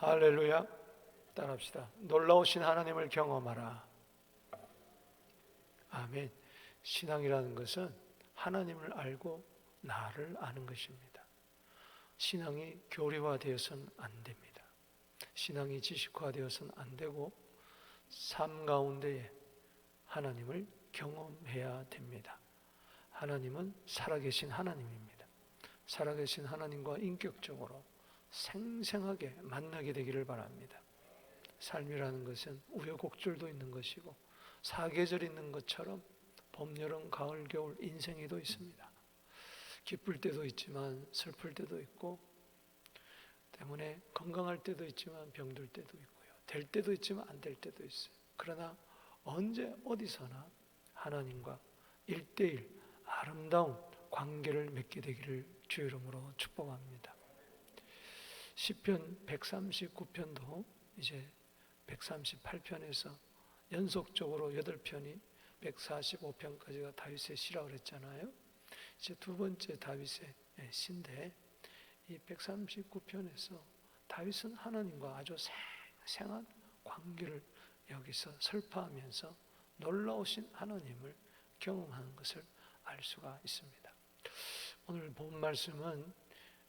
할렐루야. 따라합시다. 놀라우신 하나님을 경험하라. 아멘. 신앙이라는 것은 하나님을 알고 나를 아는 것입니다. 신앙이 교리화되어서는 안 됩니다. 신앙이 지식화되어서는 안 되고 삶 가운데에 하나님을 경험해야 됩니다. 하나님은 살아계신 하나님입니다. 살아계신 하나님과 인격적으로 생생하게 만나게 되기를 바랍니다. 삶이라는 것은 우여곡절도 있는 것이고 사계절 있는 것처럼 봄, 여름, 가을, 겨울 인생에도 있습니다. 기쁠 때도 있지만 슬플 때도 있고 때문에 건강할 때도 있지만 병들 때도 있고요. 될 때도 있지만 안 될 때도 있어요. 그러나 언제 어디서나 하나님과 일대일 아름다운 관계를 맺게 되기를 주 이름으로 축복합니다. 시편 139편도 이제 138편에서 연속적으로 8편이 145편까지가 다윗의 시라 그랬잖아요. 이제 두 번째 다윗의 시인데 이 139편에서 다윗은 하나님과 아주 생생한 관계를 여기서 설파하면서 놀라우신 하나님을 경험하는 것을 알 수가 있습니다. 오늘 본 말씀은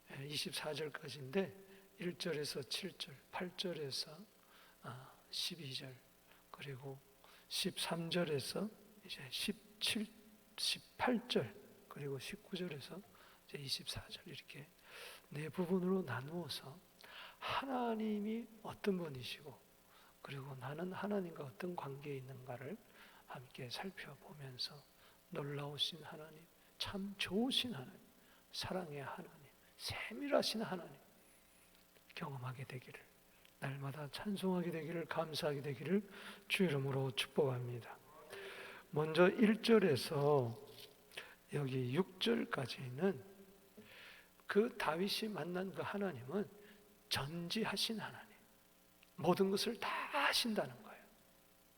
24절까지인데 1절에서 7절, 8절에서 12절, 그리고 13절에서 이제 17, 18절, 그리고 19절에서 이제 24절 이렇게 네 부분으로 나누어서 하나님이 어떤 분이시고 그리고 나는 하나님과 어떤 관계에 있는가를 함께 살펴보면서 놀라우신 하나님, 참 좋으신 하나님, 사랑의 하나님, 세밀하신 하나님 경험하게 되기를 날마다 찬송하게 되기를 감사하게 되기를 주 이름으로 축복합니다. 먼저 1절에서 여기 6절까지는 그 다윗이 만난 그 하나님은 전지하신 하나님. 모든 것을 다 하신다는 거예요.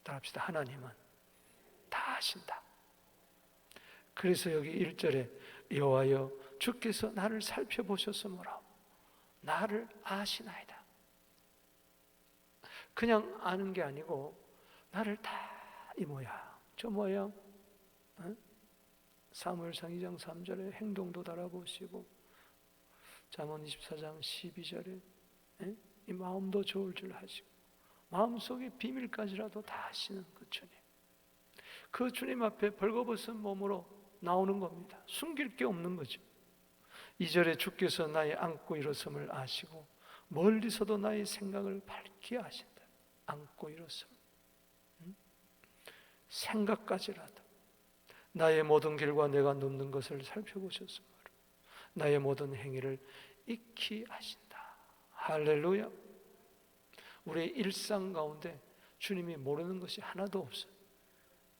따라합시다. 하나님은 다 하신다. 그래서 여기 1절에 여호와여 주께서 나를 살펴보셨으므로 나를 아시나이다. 그냥 아는 게 아니고 나를 다이 모양 저 모양 어? 사무엘상 2장 3절에 행동도 달아보시고 잠언 24장 12절에 에? 이 마음도 좋을 줄 하시고 마음속의 비밀까지라도 다 아시는 그 주님 그 주님 앞에 벌거벗은 몸으로 나오는 겁니다 숨길 게 없는 거죠 2절에 주께서 나의 안고 일어섬을 아시고 멀리서도 나의 생각을 밝게 아신다 안고 일어섬 생각까지라도 나의 모든 길과 내가 눕는 것을 살펴보셨으므로 나의 모든 행위를 익히 하신다. 할렐루야. 우리의 일상 가운데 주님이 모르는 것이 하나도 없어요.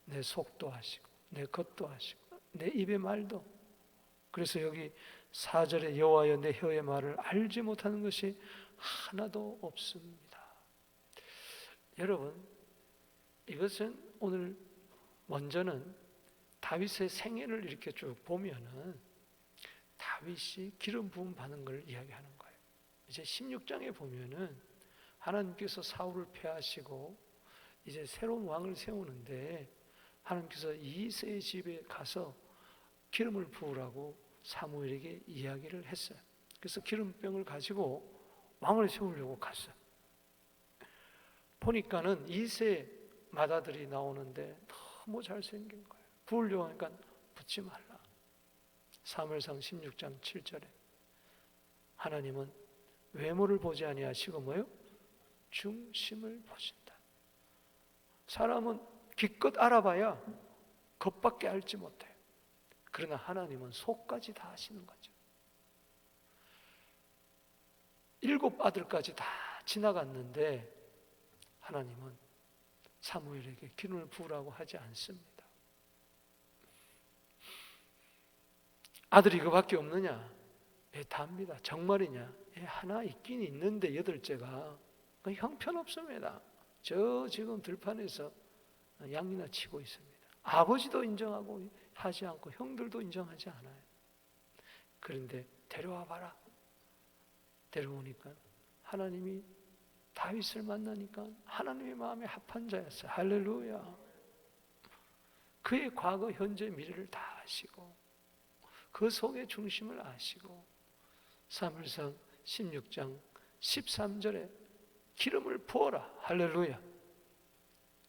내 속도 하시고, 내 겉도 하시고, 내 입의 말도. 그래서 여기 4절에 여호와여 내 혀의 말을 알지 못하는 것이 하나도 없습니다. 여러분, 이것은 오늘 먼저는 다윗의 생애를 이렇게 쭉 보면은 다윗이 기름 부음 받는 걸 이야기하는 거예요. 이제 16장에 보면은 하나님께서 사울을 패하시고 이제 새로운 왕을 세우는데 하나님께서 이세의 집에 가서 기름을 부으라고 사무엘에게 이야기를 했어요. 그래서 기름병을 가지고 왕을 세우려고 갔어요. 보니까는 이세 마다들이 나오는데 너무 잘생긴 거예요. 부으려고 하니까 붙지 말라. 사무엘상 16장 7절에 하나님은 외모를 보지 아니하시고 뭐요? 중심을 보신다. 사람은 기껏 알아봐야 겉밖에 알지 못해. 그러나 하나님은 속까지 다 아시는 거죠. 일곱 아들까지 다 지나갔는데 하나님은 사무엘에게 기름을 부으라고 하지 않습니다. 아들이 그밖에 없느냐? 예, 답니다. 정말이냐? 예, 하나 있긴 있는데 여덟째가 형편없습니다. 저 지금 들판에서 양이나 치고 있습니다. 아버지도 인정하고 하지 않고 형들도 인정하지 않아요. 그런데 데려와 봐라. 데려오니까 하나님이 다윗을 만나니까 하나님의 마음에 합한 자였어요. 할렐루야. 그의 과거, 현재, 미래를 다 아시고 그 속의 중심을 아시고 사무엘상 16장 13절에 기름을 부어라. 할렐루야.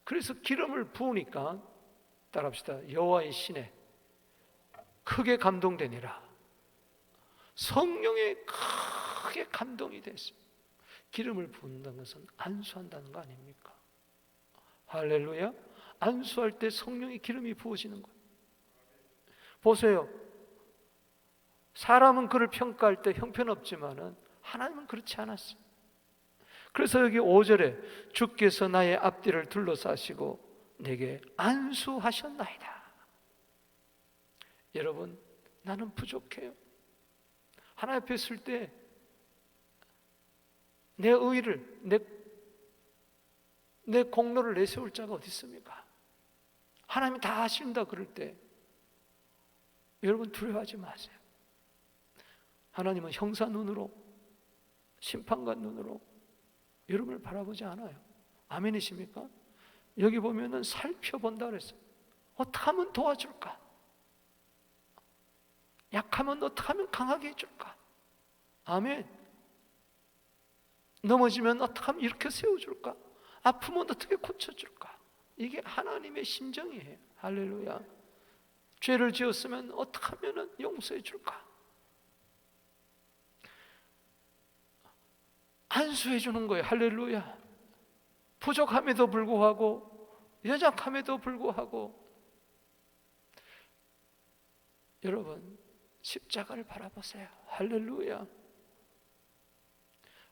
그래서 기름을 부으니까 따라합시다. 여호와의 신에 크게 감동되니라. 성령에 크게 감동이 됐어요. 기름을 부은다는 것은 안수한다는 거 아닙니까? 할렐루야. 안수할 때 성령의 기름이 부어지는 거예요. 보세요. 사람은 그를 평가할 때 형편없지만은 하나님은 그렇지 않았어요. 그래서 여기 5절에 주께서 나의 앞뒤를 둘러싸시고 내게 안수하셨나이다. 여러분, 나는 부족해요. 하나님 앞에 있을 때내 의를 내, 내 공로를 내세울 자가 어디 있습니까? 하나님이 다 하신다 그럴 때 여러분 두려워하지 마세요. 하나님은 형사 눈으로 심판관 눈으로 여러분을 바라보지 않아요. 아멘이십니까? 여기 보면은 살펴본다 그랬어요. 어떻게 하면 도와줄까? 약하면 어떻게 하면 강하게 해줄까? 아멘. 넘어지면 어떻게 하면 이렇게 세워줄까? 아프면 어떻게 고쳐줄까? 이게 하나님의 심정이에요. 할렐루야. 죄를 지었으면 어떻게 하면 용서해 줄까? 안수해 주는 거예요. 할렐루야. 부족함에도 불구하고 연약함에도 불구하고 여러분 십자가를 바라보세요. 할렐루야.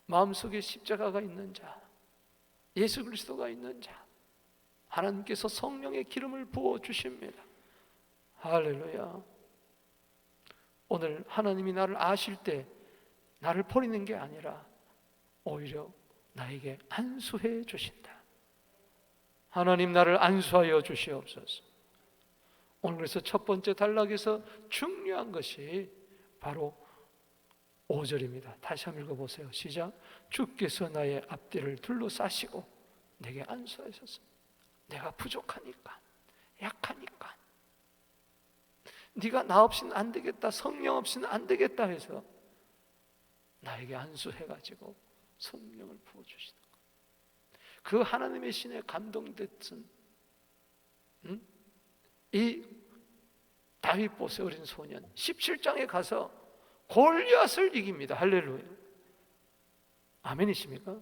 마음속에 십자가가 있는 자, 예수 그리스도가 있는 자, 하나님께서 성령의 기름을 부어 주십니다. 할렐루야. 오늘 하나님이 나를 아실 때 나를 버리는 게 아니라 오히려 나에게 안수해 주신다. 하나님 나를 안수하여 주시옵소서. 오늘 그래서 첫 번째 단락에서 중요한 것이 바로 5절입니다. 다시 한번 읽어보세요. 시작. 주께서 나의 앞뒤를 둘러싸시고 내게 안수하셨어. 내가 부족하니까, 약하니까. 네가 나 없이는 안 되겠다, 성령 없이는 안 되겠다 해서 나에게 안수해가지고 성령을 부어주시는 것. 그 하나님의 신에 감동됐던 음? 이 다윗 보세 어린 소년 17장에 가서 골리앗을 이깁니다. 할렐루야. 아멘이십니까?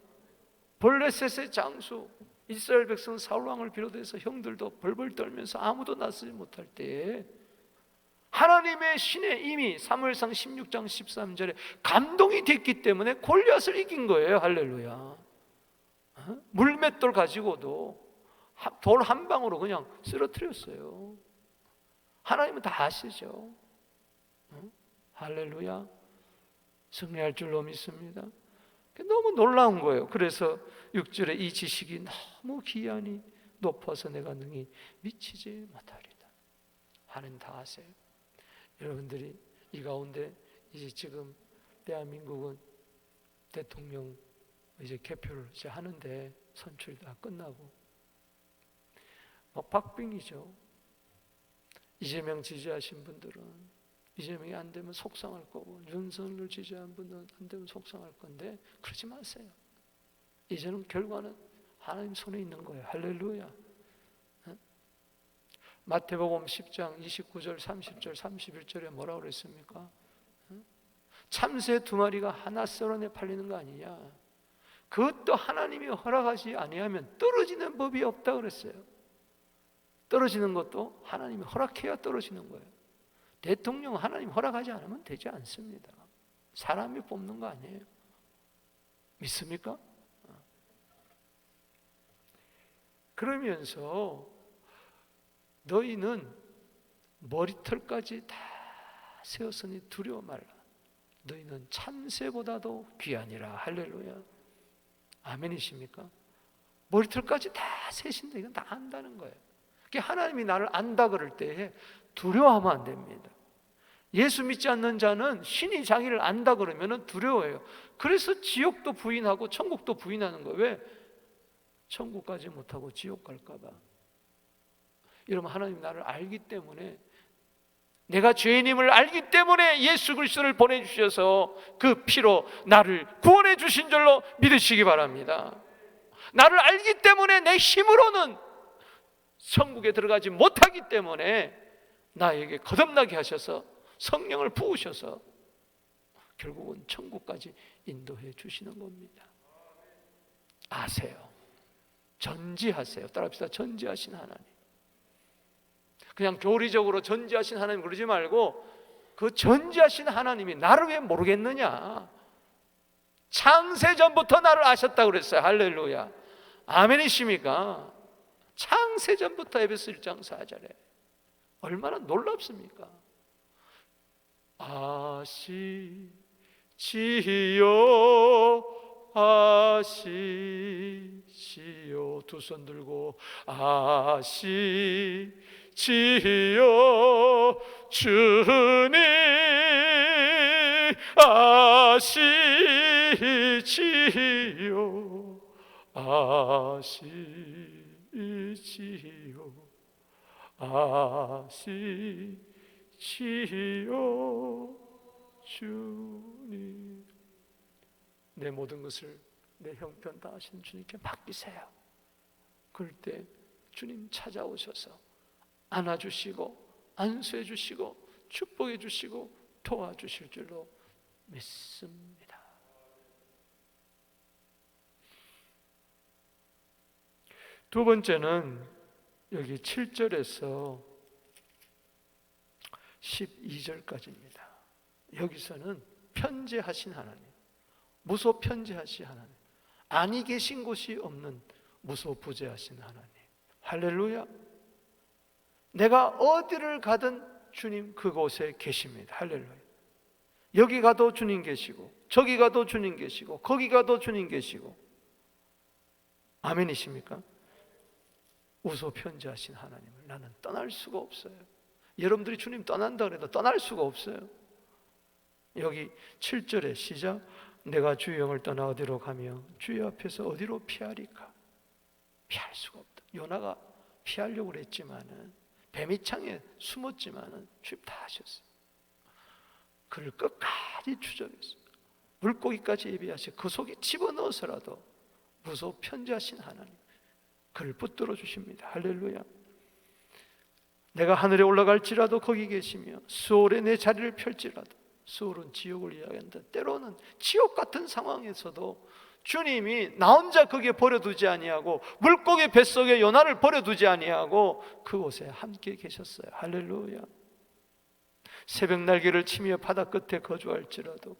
볼레셋의 장수 이스라엘 백성 사울 왕을 비롯해서 형들도 벌벌 떨면서 아무도 나서지 못할 때에 하나님의 신에 이미 사무엘상 16장 13절에 감동이 됐기 때문에 골리앗을 이긴 거예요. 할렐루야. 어? 물맷돌 가지고도 돌 한 방으로 그냥 쓰러뜨렸어요. 하나님은 다 아시죠. 어? 할렐루야. 승리할 줄로 믿습니다. 너무 놀라운 거예요. 그래서 6절에 이 지식이 너무 귀하니 높아서 내가 능히 미치지 못하리다. 하나님 다 아세요. 여러분들이 이 가운데 이제 지금 대한민국은 대통령 이제 개표를 이제 하는데 선출이 다 끝나고 막 박빙이죠. 이재명 지지하신 분들은 이재명이 안 되면 속상할 거고 윤석열 지지한 분은 안 되면 속상할 건데 그러지 마세요. 이제는 결과는 하나님 손에 있는 거예요. 할렐루야. 마태복음 10장 29절, 30절, 31절에 뭐라고 그랬습니까? 참새 두 마리가 하나 썰어내 팔리는 거 아니냐? 그것도 하나님이 허락하지 아니하면 떨어지는 법이 없다 그랬어요. 떨어지는 것도 하나님이 허락해야 떨어지는 거예요. 대통령 하나님 허락하지 않으면 되지 않습니다. 사람이 뽑는 거 아니에요. 믿습니까? 그러면서 너희는 머리털까지 다 세웠으니 두려워 말라. 너희는 참새보다도 귀하니라. 할렐루야. 아멘이십니까? 머리털까지 다 세신다. 이건 다 안다는 거예요. 하나님이 나를 안다 그럴 때 두려워하면 안 됩니다. 예수 믿지 않는 자는 신이 자기를 안다 그러면 두려워해요. 그래서 지옥도 부인하고 천국도 부인하는 거예요. 왜? 천국 가지 못하고 지옥 갈까봐. 여러분, 하나님 나를 알기 때문에 내가 죄인임을 알기 때문에 예수 그리스도를 보내주셔서 그 피로 나를 구원해 주신 줄로 믿으시기 바랍니다. 나를 알기 때문에 내 힘으로는 천국에 들어가지 못하기 때문에 나에게 거듭나게 하셔서 성령을 부으셔서 결국은 천국까지 인도해 주시는 겁니다. 아세요. 전지하세요. 따라합시다. 전지하신 하나님. 그냥 교리적으로 전지하신 하나님 그러지 말고 그 전지하신 하나님이 나를 왜 모르겠느냐? 창세 전부터 나를 아셨다 그랬어요. 할렐루야. 아멘이십니까? 창세 전부터 에베소 1장 4절에 얼마나 놀랍습니까? 아시 지요 아시지요. 두 손 들고 아시지요. 주님 아시지요. 아시 지요. 아시지요. 주님. 내 모든 것을 내 형편 다 하시는 주님께 맡기세요. 그럴 때 주님 찾아오셔서 안아주시고 안수해 주시고 축복해 주시고 도와주실 줄로 믿습니다 두 번째는 여기 7절에서 12절까지입니다. 여기서는 편재하신 하나님, 무소 편재하신 하나님, 아니 계신 곳이 없는 무소 부재하신 하나님. 할렐루야. 내가 어디를 가든 주님 그곳에 계십니다. 할렐루야. 여기 가도 주님 계시고, 저기 가도 주님 계시고, 거기 가도 주님 계시고. 아멘이십니까? 우소 편지하신 하나님을 나는 떠날 수가 없어요. 여러분들이 주님 떠난다 그래도 떠날 수가 없어요. 여기 7절에 시작 내가 주의 영을 떠나 어디로 가며 주의 앞에서 어디로 피하리까? 피할 수가 없다. 요나가 피하려고 그랬지만은 뱀이 창에 숨었지만은 주님 다 하셨어요. 그를 끝까지 추적했어요. 물고기까지 예비하시 그 속에 집어넣어서라도 무소 편지하신 하나님 그를 붙들어 주십니다. 할렐루야. 내가 하늘에 올라갈지라도 거기 계시며 수월에 내 자리를 펼지라도 수월은 지옥을 이야기한다. 때로는 지옥 같은 상황에서도 주님이 나 혼자 거기에 버려두지 아니하고 물고기 뱃속에 요나를 버려두지 아니하고 그곳에 함께 계셨어요. 할렐루야. 새벽 날개를 치며 바다 끝에 거주할지라도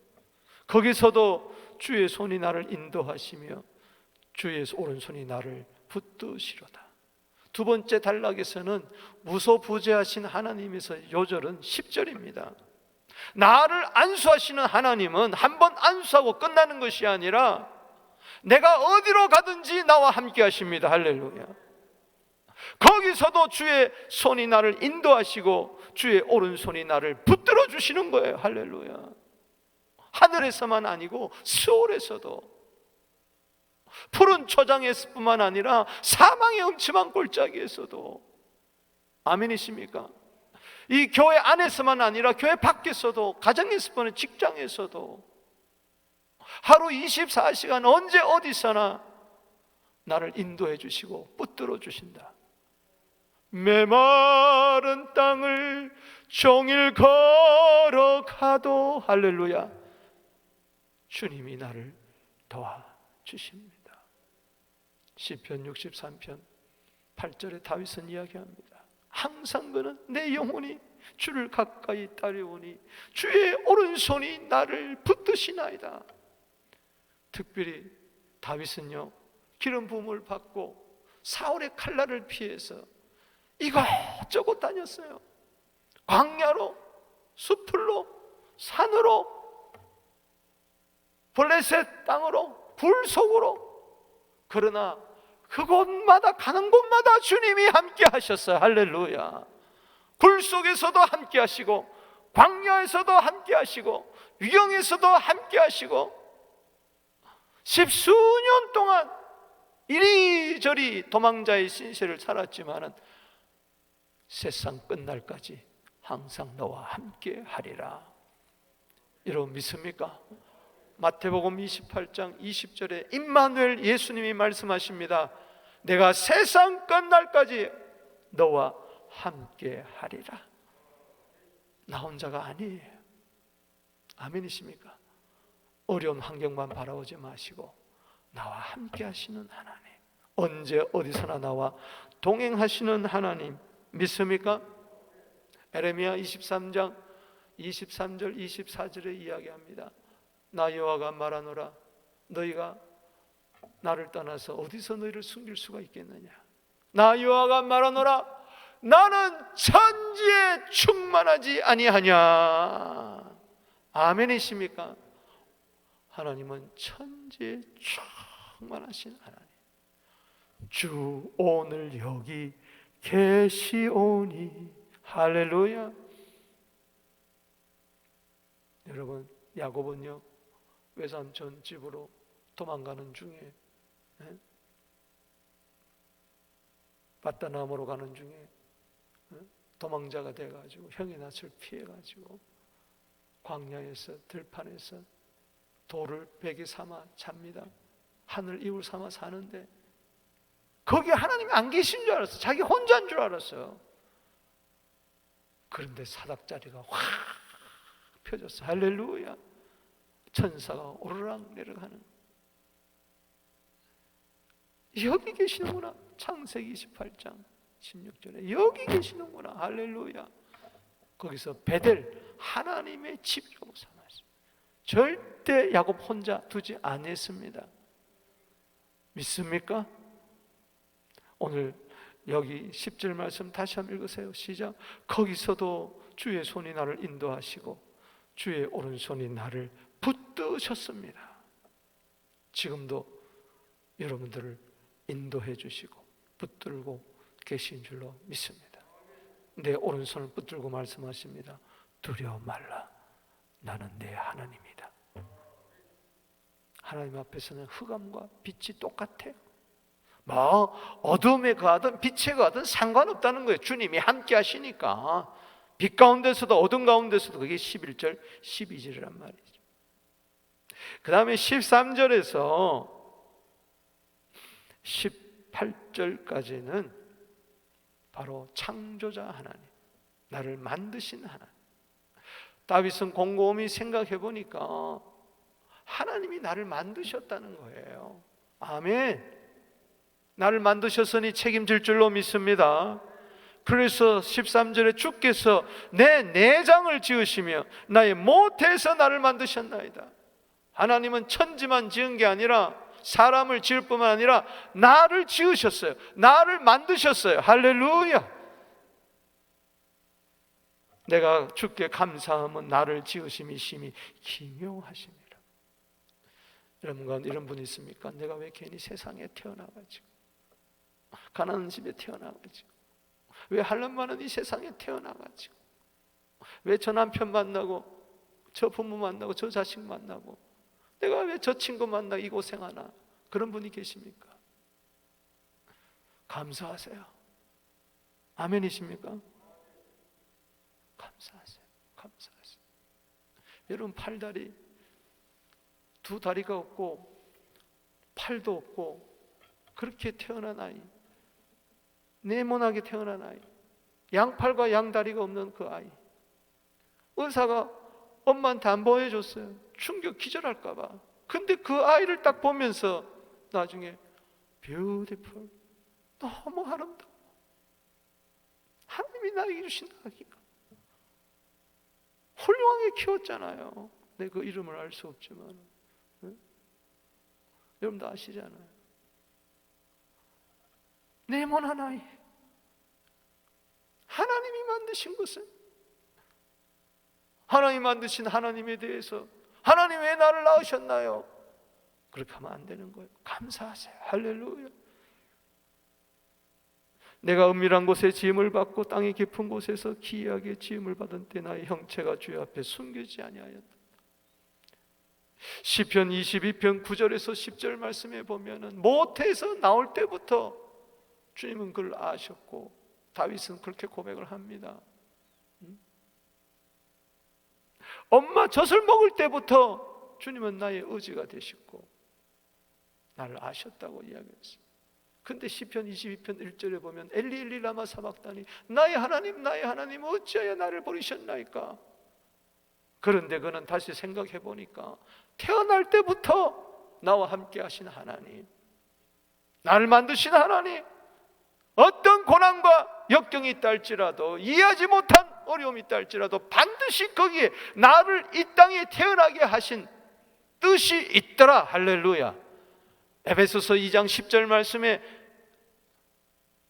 거기서도 주의 손이 나를 인도하시며 주의 오른손이 나를 붙드시로다. 두 번째 단락에서는 무소부재하신 하나님에서 요절은 10절입니다. 나를 안수하시는 하나님은 한 번 안수하고 끝나는 것이 아니라 내가 어디로 가든지 나와 함께 하십니다. 할렐루야. 거기서도 주의 손이 나를 인도하시고 주의 오른손이 나를 붙들어 주시는 거예요. 할렐루야. 하늘에서만 아니고 수월에서도 푸른 초장에서 뿐만 아니라 사망의 음침한 골짜기에서도 아멘이십니까? 이 교회 안에서만 아니라 교회 밖에서도 가정에서뿐만 직장에서도 하루 24시간 언제 어디서나 나를 인도해 주시고 붙들어 주신다. 메마른 땅을 종일 걸어가도 할렐루야 주님이 나를 도와 주십니다. 시편 63편 8절에 다윗은 이야기합니다. 항상 그는 내 영혼이 주를 가까이 따르오니 주의 오른손이 나를 붙드시나이다. 특별히 다윗은요 기름 부음을 받고 사울의 칼날을 피해서 이것저것 다녔어요. 광야로, 숲풀로, 산으로, 블레셋 땅으로, 불 속으로. 그러나 그곳마다 가는 곳마다 주님이 함께 하셨어요. 할렐루야. 불 속에서도 함께 하시고 광야에서도 함께 하시고 위경에서도 함께 하시고 십수년 동안 이리저리 도망자의 신세를 살았지만은 세상 끝날까지 항상 너와 함께 하리라. 여러분 믿습니까? 마태복음 28장 20절에 임마누엘 예수님이 말씀하십니다. 내가 세상 끝날까지 너와 함께 하리라. 나 혼자가 아니에요. 아멘이십니까? 어려운 환경만 바라보지 마시고 나와 함께 하시는 하나님. 언제 어디서나 나와 동행하시는 하나님 믿습니까? 에레미야 23장 23절 24절에 이야기합니다. 나 여호와가 말하노라 너희가 나를 떠나서 어디서 너희를 숨길 수가 있겠느냐? 나 여호와가 말하노라 나는 천지에 충만하지 아니하냐. 아멘이십니까? 하나님은 천지에 충만하신 하나님. 주 오늘 여기 계시오니 할렐루야. 여러분 야곱은요 외삼촌 집으로 도망가는 중에 예? 바다나무로 가는 중에 예? 도망자가 돼가지고 형의 낯을 피해가지고 광야에서 들판에서 돌을 베개 삼아 잡니다. 하늘 이울 삼아 사는데 거기에 하나님이 안 계신 줄 알았어. 자기 혼자인 줄 알았어요. 그런데 사닥자리가 확 펴졌어. 할렐루야. 천사가 오르락 내려가는. 여기 계시는구나. 창세기 28장 16절에 여기 계시는구나. 할렐루야. 거기서 베델 하나님의 집이라고 삼았어요. 절대 야곱 혼자 두지 않았습니다. 믿습니까? 오늘 여기 10절 말씀 다시 한번 읽으세요. 시작. 거기서도 주의 손이 나를 인도하시고 주의 오른손이 나를 붙드셨습니다. 지금도 여러분들을 인도해 주시고 붙들고 계신 줄로 믿습니다. 내 오른손을 붙들고 말씀하십니다. 두려워 말라. 나는 내 하나님이다. 하나님 앞에서는 흑암과 빛이 똑같아요. 뭐 어둠에 거하든 빛에 거하든 상관없다는 거예요. 주님이 함께 하시니까 빛 가운데서도 어둠 가운데서도 그게 11절 12절이란 말이죠. 그 다음에 13절에서 18절까지는 바로 창조자 하나님, 나를 만드신 하나님. 다윗은 곰곰이 생각해 보니까 하나님이 나를 만드셨다는 거예요. 아멘. 나를 만드셨으니 책임질 줄로 믿습니다. 그래서 13절에 주께서 내 내장을 지으시며 나의 모태에서 나를 만드셨나이다. 하나님은 천지만 지은 게 아니라 사람을 지을 뿐만 아니라 나를 지으셨어요. 나를 만드셨어요. 할렐루야. 내가 주께 감사함은 나를 지으심이 심히 기묘하십니다. 여러분 이런 분 있습니까? 내가 왜 괜히 세상에 태어나가지고 가난한 집에 태어나가지고 왜 할렘만은 이 세상에 태어나가지고 왜 저 남편 만나고 저 부모 만나고 저 자식 만나고 내가 왜 저 친구 만나 이 고생하나 그런 분이 계십니까? 감사하세요. 아멘이십니까? 감사하세요. 감사하세요. 여러분 팔다리 두 다리가 없고 팔도 없고 그렇게 태어난 아이 네모나게 태어난 아이 양팔과 양다리가 없는 그 아이 의사가 엄마한테 안 보여줬어요 충격 기절할까봐. 근데 그 아이를 딱 보면서 나중에 beautiful 너무 아름다워. 하나님이 나에게 주신 아기가 훌륭하게 키웠잖아요. 내 그 이름을 알 수 없지만. 네? 여러분도 아시잖아요. 네모난 아이. 하나님이 만드신 것은 하나님 만드신 하나님에 대해서 하나님 왜 나를 낳으셨나요? 그렇게 하면 안 되는 거예요. 감사하세요. 할렐루야. 내가 은밀한 곳에 지음을 받고 땅의 깊은 곳에서 기이하게 지음을 받은 때 나의 형체가 주의 앞에 숨기지 아니하였다. 시편 22편 9절에서 10절 말씀에 보면은 모태에서 나올 때부터 주님은 그걸 아셨고 다윗은 그렇게 고백을 합니다. 음? 엄마 젖을 먹을 때부터 주님은 나의 의지가 되셨고 나를 아셨다고 이야기했어요. 근데 시편 22편 1절에 보면 엘리 엘리 라마 사박다니 나의 하나님 나의 하나님 어찌하여 나를 버리셨나이까 그런데 그는 다시 생각해 보니까 태어날 때부터 나와 함께 하신 하나님 나를 만드신 하나님 어떤 고난과 역경이 있다 할지라도 이해하지 못한 어려움이 있다 할지라도 반드시 거기에 나를 이 땅에 태어나게 하신 뜻이 있더라 할렐루야 에베소서 2장 10절 말씀에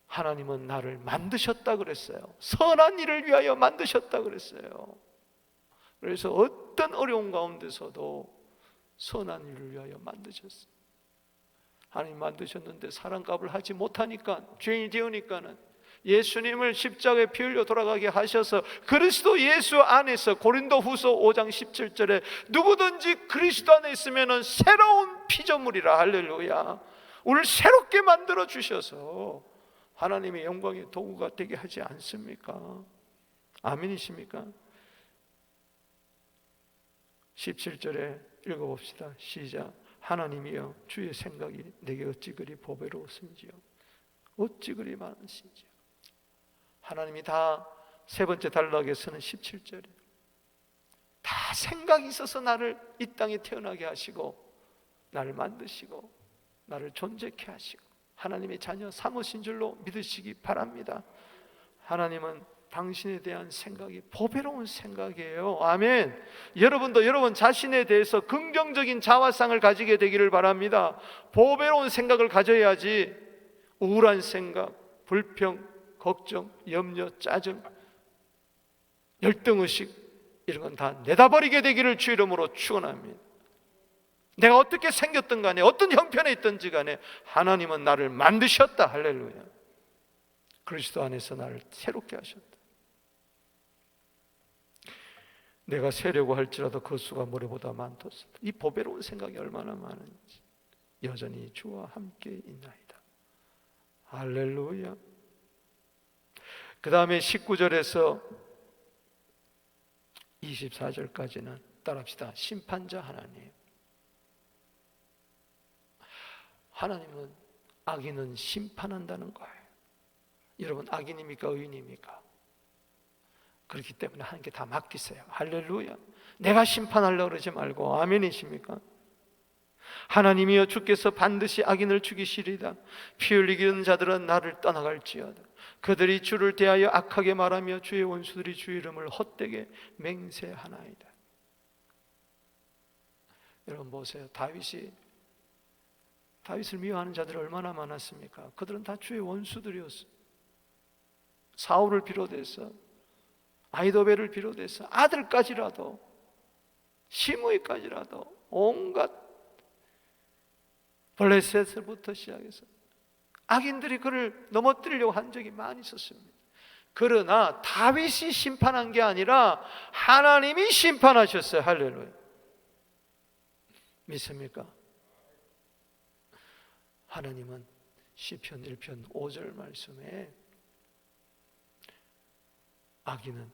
하나님은 나를 만드셨다 그랬어요. 선한 일을 위하여 만드셨다 그랬어요. 그래서 어떤 어려운 가운데서도 선한 일을 위하여 만드셨어요. 하나님 만드셨는데 사랑값을 하지 못하니까 죄인이 되으니까는 예수님을 십자가에 피 흘려 돌아가게 하셔서 그리스도 예수 안에서 고린도 후서 5장 17절에 누구든지 그리스도 안에 있으면 새로운 피조물이라 할렐루야 우리를 새롭게 만들어 주셔서 하나님의 영광의 도구가 되게 하지 않습니까? 아멘이십니까? 17절에 읽어봅시다. 시작. 하나님이여 주의 생각이 내게 어찌 그리 보배로우신지요. 어찌 그리 많으신지요. 하나님이 다 세 번째 단락에서는 17절에 다 생각이 있어서 나를 이 땅에 태어나게 하시고 나를 만드시고 나를 존재케 하시고 하나님의 자녀 삼으신 줄로 믿으시기 바랍니다. 하나님은 당신에 대한 생각이 보배로운 생각이에요. 아멘. 여러분도 여러분 자신에 대해서 긍정적인 자화상을 가지게 되기를 바랍니다. 보배로운 생각을 가져야지 우울한 생각, 불평, 걱정, 염려, 짜증, 열등의식 이런 건 다 내다버리게 되기를 주 이름으로 축원합니다. 내가 어떻게 생겼든 간에 어떤 형편에 있든지 간에 하나님은 나를 만드셨다. 할렐루야. 그리스도 안에서 나를 새롭게 하셨다. 내가 세려고 할지라도 그 수가 모래보다 많도다. 이 보배로운 생각이 얼마나 많은지 여전히 주와 함께 있나이다. 할렐루야. 그 다음에 19절에서 24절까지는 따라합시다. 심판자 하나님. 하나님은 악인은 심판한다는 거예요. 여러분 악인입니까 의인입니까? 그렇기 때문에 하나님께 다 맡기세요. 할렐루야. 내가 심판하려고 그러지 말고 아멘이십니까? 하나님이여 주께서 반드시 악인을 죽이시리다. 피 흘리기는 자들은 나를 떠나갈지어다. 그들이 주를 대하여 악하게 말하며 주의 원수들이 주 이름을 헛되게 맹세하나이다. 여러분 보세요. 다윗이 다윗을 미워하는 자들이 얼마나 많았습니까? 그들은 다 주의 원수들이었어요. 사울을 비롯해서 아이도벨을 비롯해서 아들까지라도 시므이까지라도 온갖 블레셋부터 시작해서 악인들이 그를 넘어뜨리려고 한 적이 많이 있었습니다. 그러나 다윗이 심판한 게 아니라 하나님이 심판하셨어요. 할렐루야. 믿습니까? 하나님은 시편 1편 5절 말씀에 악인은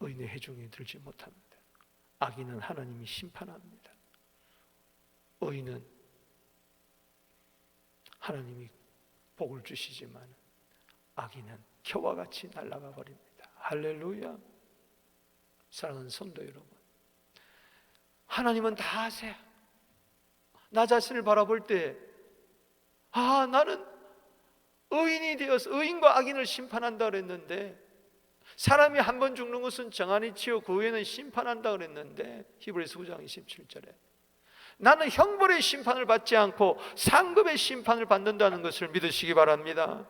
의인의 해중에 들지 못합니다. 악인은 하나님이 심판합니다. 의인은 하나님이 복을 주시지만 악인은 겨와 같이 날아가 버립니다. 할렐루야. 사랑하는 성도 여러분. 하나님은 다 아세요. 나 자신을 바라볼 때 아, 나는 의인이 되어서 의인과 악인을 심판한다 그랬는데 사람이 한 번 죽는 것은 정한이 치요 그 후에는 심판한다 그랬는데 히브리서 9장 27절에 나는 형벌의 심판을 받지 않고 상급의 심판을 받는다는 것을 믿으시기 바랍니다.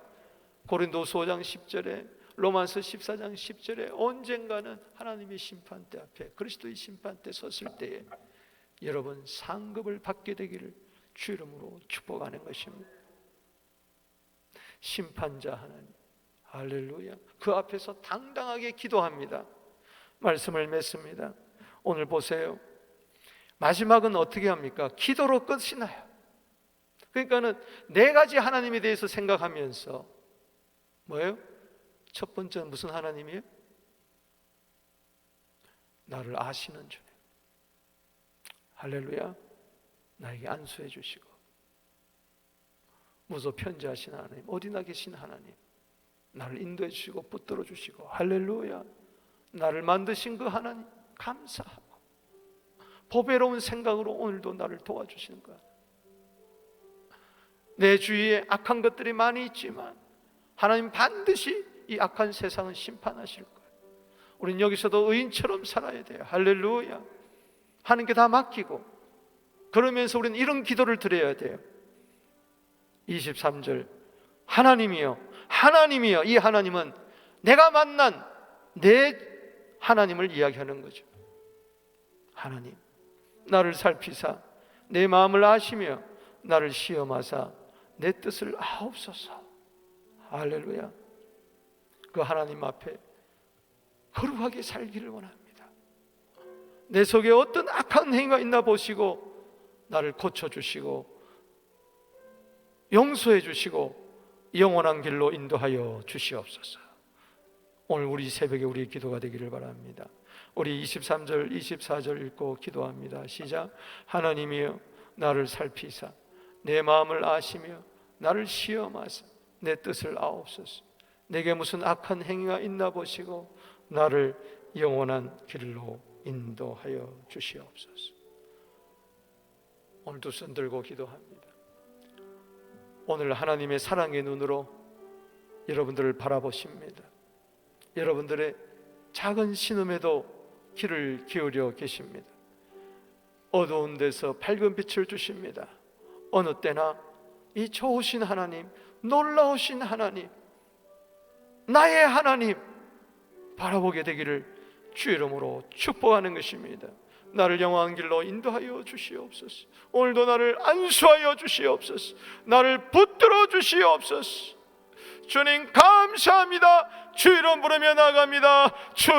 고린도서 5장 10절에 로마서 14장 10절에 언젠가는 하나님의 심판대 앞에 그리스도의 심판대 섰을 때에 여러분 상급을 받게 되기를 주 이름으로 축복하는 것입니다. 심판자 하나님, 할렐루야. 그 앞에서 당당하게 기도합니다. 말씀을 맺습니다. 오늘 보세요. 마지막은 어떻게 합니까? 기도로 끝이 나요. 그러니까는 네 가지 하나님에 대해서 생각하면서 뭐예요? 첫 번째는 무슨 하나님이에요? 나를 아시는 주님. 할렐루야. 나에게 안수해 주시고 무소 편지하신 하나님, 어디나 계신 하나님, 나를 인도해 주시고 붙들어 주시고 할렐루야. 나를 만드신 그 하나님 감사하고 보배로운 생각으로 오늘도 나를 도와주시는 거야. 내 주위에 악한 것들이 많이 있지만 하나님 반드시 이 악한 세상은 심판하실 거예요. 우린 여기서도 의인처럼 살아야 돼요. 할렐루야. 게다 맡기고 그러면서 우리는 이런 기도를 드려야 돼요. 23절 하나님이여 하나님이여 이 하나님은 내가 만난 내 하나님을 이야기하는 거죠. 하나님 나를 살피사 내 마음을 아시며 나를 시험하사 내 뜻을 아옵소서. 할렐루야. 그 하나님 앞에 거룩하게 살기를 원합니다. 내 속에 어떤 악한 행위가 있나 보시고 나를 고쳐 주시고 용서해 주시고 영원한 길로 인도하여 주시옵소서. 오늘 우리 새벽에 우리 기도가 되기를 바랍니다. 우리 23절, 24절 읽고 기도합니다. 시작. 하나님이여 나를 살피사 내 마음을 아시며 나를 시험하사 내 뜻을 아옵소서. 내게 무슨 악한 행위가 있나 보시고 나를 영원한 길로 인도하여 주시옵소서. 오늘 두손 들고 기도합니다. 오늘 하나님의 사랑의 눈으로 여러분들을 바라보십니다. 여러분들의 작은 신음에도 귀를 기울여 계십니다. 어두운 데서 밝은 빛을 주십니다. 어느 때나 이 좋으신 하나님, 놀라우신 하나님, 나의 하나님 바라보게 되기를 주 이름으로 축복하는 것입니다. 나를 영원한 길로 인도하여 주시옵소서. 오늘도 나를 안수하여 주시옵소서. 나를 붙들어 주시옵소서. 주님 감사합니다. 주 이름 부르며 나갑니다. 주여